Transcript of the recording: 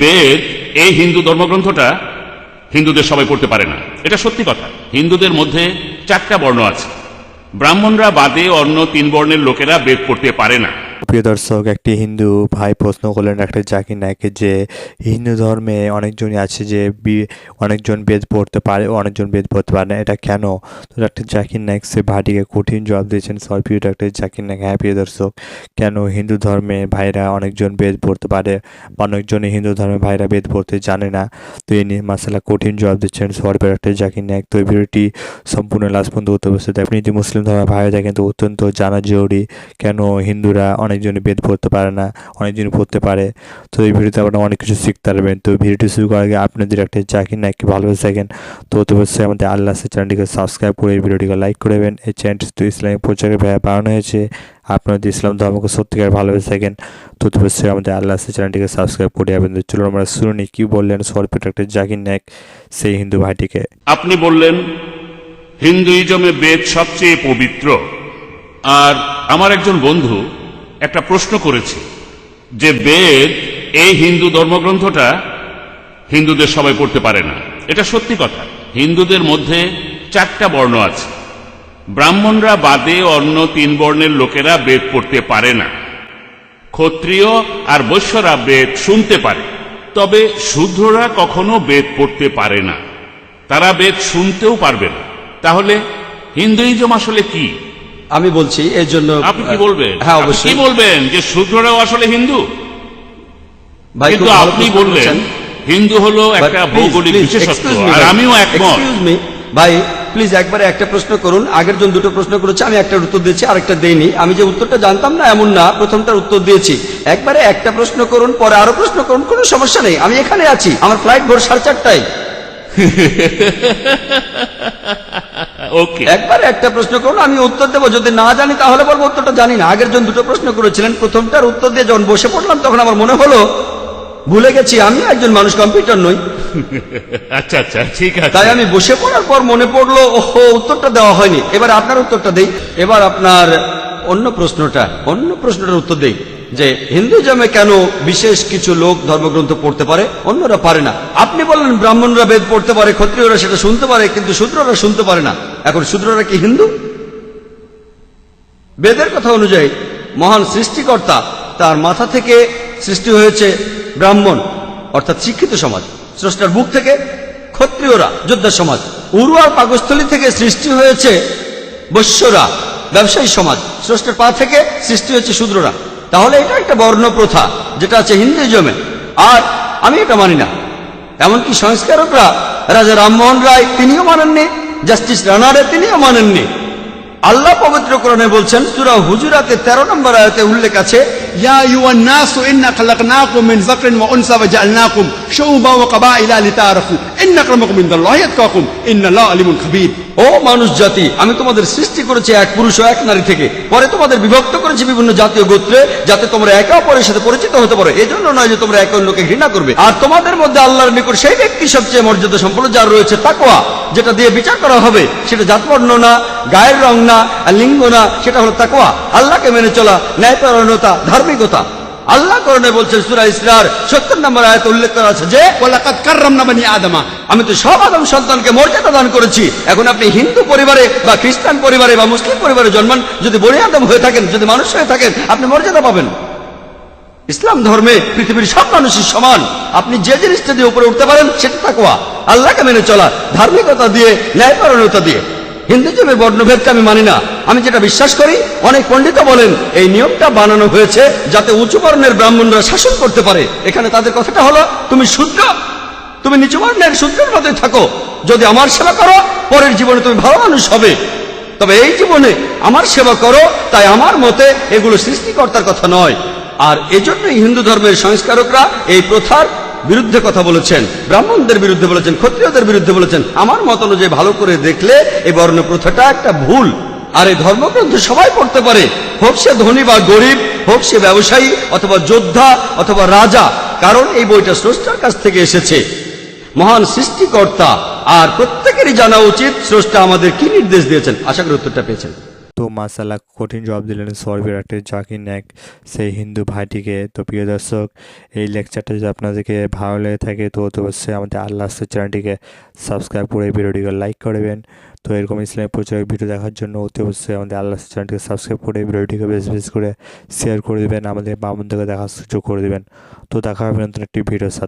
বেদ, এই হিন্দু ধর্মগ্রন্থটা হিন্দুদের সবাই পড়তে পারে না। এটা সত্যি কথা। হিন্দুদের মধ্যে চারটা বর্ণ আছে। ব্রাহ্মণরা বাদে অন্য তিন বর্ণের লোকেরা বেদ পড়তে পারে না। প্রিয় দর্শক, একটি হিন্দু ভাই প্রশ্ন করলেন একটা জাকির নায়কে যে হিন্দু ধর্মে অনেকজনই আছে যে অনেকজন বেদ পড়তে পারে অনেকজন বেদ পড়তে পারে না, এটা কেন? তো একটা জাকির নায়ক সে ভাটিকে কঠিন জবাব দিয়েছেন, সরি প্রিয় ডাক্তার জাকির নায়ক হ্যাঁ প্রিয় দর্শক, কেন হিন্দু ধর্মে ভাইরা অনেকজন বেদ পড়তে পারে বা অনেকজনই হিন্দু ধর্মে ভাইরা বেদ পড়তে জানে না? তো এই নিয়ে মাসালা কঠিন জবাব দিচ্ছেন, সরি প্রিয় ডাক্তার জাকির নায়ক। তো এই ভিডিওটি সম্পূর্ণ লাস্ট পর্যন্ত উত্তর আপনি যদি মুসলিম ধর্মের ভাই দেখেন তো অত্যন্ত জানা জরুরি কেন হিন্দুরা অনেকজনই বেদ পড়তে পারে না অনেকজন পড়তে পারে। তো এই ভিডিওতে আপনারা অনেক কিছু শিখতে পারবেন। তো ভিডিওটি শুরু করার আগে আপনাদের একটা জাকির নাকি ভালোবেসে থাকেন। তো অবশ্যই আমাদের আল্লাহ চ্যানেলটিকে সাবস্ক্রাইব করে এই ভিডিওটিকে লাইক করে দেবেন। এই চ্যানেলটি তো ইসলামিক প্রচারের ভাবে বানানো হয়েছে। আপনারা যদি ইসলাম ধর্মকে সত্যিকার ভালোবেসে থাকেন, তো অবশ্যই আমাদের আল্লাহ চ্যানেলটিকে সাবস্ক্রাইব করে যাবেন তো চলুন আমরা শুনি কি বললেন সরপিট একটা জাকির নায়ক, সেই হিন্দু ভাইটিকে? আপনি বললেন, হিন্দুইজমে বেদ সবচেয়ে পবিত্র। আর আমার একজন বন্ধু একটা প্রশ্ন করেছে যে বেদ এই হিন্দু ধর্মগ্রন্থটা হিন্দুদের সবাই পড়তে পারে না। এটা সত্যি কথা। হিন্দুদের মধ্যে চারটা বর্ণ আছে। ব্রাহ্মণরা বাদে অন্য তিন বর্ণের লোকেরা বেদ পড়তে পারে না। ক্ষত্রিয় আর বৈশ্যরা বেদ শুনতে পারে। তবে শূদ্ররা কখনো বেদ পড়তে পারে না। তারা বেদ শুনতেও পারবে না। তাহলে হিন্দুইজম আসলে কি? আমি বলছি এর জন্য আপনি কি বলবেন? হ্যাঁ আপনি কি অবশ্যই বলবেন যে শূদ্ররাও আসলে হিন্দু? ভাই কিন্তু আপনি বললেন হিন্দু হলো একটা ভৌগোলিক বিশেষত্ব আর। আমিও একমত। ভাই প্লিজ একবারে একটা প্রশ্ন করুন। আগের জন দুটো প্রশ্ন করেছে আমি একটা উত্তর দিয়েছি আরেকটা দেইনি। আমি যে উত্তরটা জানতাম না এমন না প্রথমটার উত্তর দিয়েছি। একবারে একটা প্রশ্ন করুন পরে আরও প্রশ্ন করুন কোনো সমস্যা নেই। আমি এখানে আছি আমার ফ্লাইট ভোর সাড়ে চারটায়। ওকে একবারে একটা প্রশ্ন করুন আমি উত্তর দেবো। যদি না জানি তাহলে বলব উত্তরটা জানি না। আগের জন দুটো প্রশ্ন করেছিলেন প্রথমটার উত্তর দিয়ে যখন বসে পড়লাম তখন আমার মনে হলো ভুলে গেছি আমি একজন মানুষ কম্পিউটার নই। আচ্ছা আচ্ছা ঠিক আছে। তাই আমি বসে পড়ার পর মনে পড়ল ওহো উত্তরটা দেওয়া হয়নি। এবার আপনার উত্তরটা দেই। এবার আপনার অন্য প্রশ্নটা অন্য প্রশ্নটার উত্তর দেই। যে হিন্দুজমে কেন বিশেষ কিছু লোক ধর্মগ্রন্থ পড়তে পারে, অন্যরা পারে না। আপনি বললেন ব্রাহ্মণরা বেদ পড়তে পারে, ক্ষত্রিয়রা সেটা শুনতে পারে, কিন্তু শূদ্ররা শুনতে পারে না। এখন শূদ্ররা কি হিন্দু? বেদের কথা অনুযায়ী, মহান সৃষ্টিকর্তা তার মাথা থেকে সৃষ্টি হয়েছে ব্রাহ্মণ, অর্থাৎ শিক্ষিত সমাজ। স্রষ্টার বুক থেকে ক্ষত্রিয়রা যোদ্ধা সমাজ। উরু আর পাকস্থলী থেকে সৃষ্টি হয়েছে বৈশ্যরা, ব্যবসায়ী সমাজ। স্রষ্টার পা থেকে সৃষ্টি হয়েছে শূদ্ররা। তাহলে এটা একটা বর্ণ প্রথা যেটা আছে হিন্দুজমে আর আমি এটা মানি না। এমনকি সংস্কারকরা, রাজা রামমোহন রায় তিনিও মানেননি, জাস্টিস রানারে তিনিও মানেননি। আল্লাহ পবিত্র বলছেন, সুরা হুজুরাতে তেরো নম্বর আয়তে উল্লেখ আছে يا أيها الناس إنا خلقناكم من ذكر وأنثى وجعلناكم شعوبا وقبائل لتعارفوا إن أكرمكم عند الله يتقاكم إن الله عليم خبير ও মানুষ জাতি আমি তোমাদের সৃষ্টি করেছি এক পুরুষ ও এক নারী থেকে পরে তোমাদের বিভক্ত করেছি বিভিন্ন জাতীয় গোত্রে যাতে তোমরা একে অপরের সাথে পরিচিত হতে পারো এই জন্য নয় যে তোমরা একে অন্যকে ঘৃণা করবে আর তোমাদের মধ্যে আল্লাহর নিকট সেই ব্যক্তি সবচেয়ে মর্যাদা সম্পন্ন যার রয়েছে তাকওয়া যেটা দিয়ে বিচার করা হবে সেটা জাতবর্ণ না গায়ের রং না আর লিঙ্গ না সেটা হলো তাকওয়া আল্লাহকে মেনে চলা ন্যায়পরায়ণতা ধার্মিকতা আল্লাহ করণে বলছেন, সুরা ইসরার সত্তর নম্বর আয়াত উল্লেখ করা আছে যে ওলাকাত কার্রাম নামানি আদমা। আমি তো সব আদম সন্তানকে মর্যাদা দান করেছি। এখন আপনি হিন্দু পরিবারে বা খ্রিস্টান পরিবারে বা মুসলিম পরিবারে জন্মান, যদি বড়ি আদম হয়ে থাকেন, যদি মানুষ হয়ে থাকেন, আপনি মর্যাদা পাবেন। ইসলাম ধর্মে পৃথিবীর সব মানুষের সমান। আপনি যে জিনিসটা দিয়ে উপরে উঠতে পারেন, সেটা তাকোয়া আল্লাহকে মেনে চলা, ধার্মিকতা দিয়ে ন্যায়পরণতা দিয়ে। হিন্দুজমের বর্ণভেদকে আমি মানি না। আমি যেটা বিশ্বাস করি, অনেক পণ্ডিত বলেন, এই নিয়মটা বানানো হয়েছে যাতে উঁচু বর্ণের ব্রাহ্মণরা শাসন করতে পারে। এখানে তাদের কথাটা হলো, তুমি শুদ্ধ, তুমি নিচু বর্ণের সূত্রের মধ্যে থাকো। যদি আমার সেবা করো, পরের জীবনে তুমি ভালো মানুষ হবে। তবে এই জীবনে আমার সেবা করো, তাই আমার মতে এগুলো সৃষ্টিকর্তার কথা নয়। আর এজন্যই হিন্দু ধর্মের সংস্কারকরা এই প্রথার বিরুদ্ধে কথা বলেছেন, ব্রাহ্মণদের বিরুদ্ধে বলেছেন, ক্ষত্রিয়দের বিরুদ্ধে বলেছেন, আমার মত অনুযায়ী ভালো করে দেখলে এই বর্ণ প্রথাটা একটা ভুল। আর এই ধর্মগ্রন্থ সবাই পড়তে পারে। হোক সে ধনী বা গরিব, হোক সে ব্যবসায়ী অথবা যোদ্ধা অথবা রাজা, কারণ এই বইটা স্রষ্টার কাছ থেকে এসেছে। মহান সৃষ্টিকর্তা, আর প্রত্যেকেরই জানা উচিত, স্রষ্টা আমাদের কি নির্দেশ দিয়েছেন। আশা করি উত্তরটা পেয়েছেন। মাসালা কঠিন জবাব দিলেন সর্বের একটা জাকির নায়ক, সেই হিন্দু ভাইটিকে। তো প্রিয় দর্শক, এই লেকচারটা যদি আপনাদেরকে ভালো লেগে থাকে, তো অবশ্যই আমাদের আল্লাহ চ্যানেলটিকে সাবস্ক্রাইব করে ভিডিওটিকে লাইক করবেন। তো এরকম ইসলামিক প্রচার ভিডিও দেখার জন্য অতি অবশ্যই আমাদের আল্লাহ চ্যানেলটিকে সাবস্ক্রাইব করে ভিডিওটিকে বেশ বেশ করে শেয়ার করে দেবেন। আমাদের বামন থেকে দেখার সুযোগ করে দেবেন। তো দেখা হবে নতুন একটি ভিডিওর সাথে।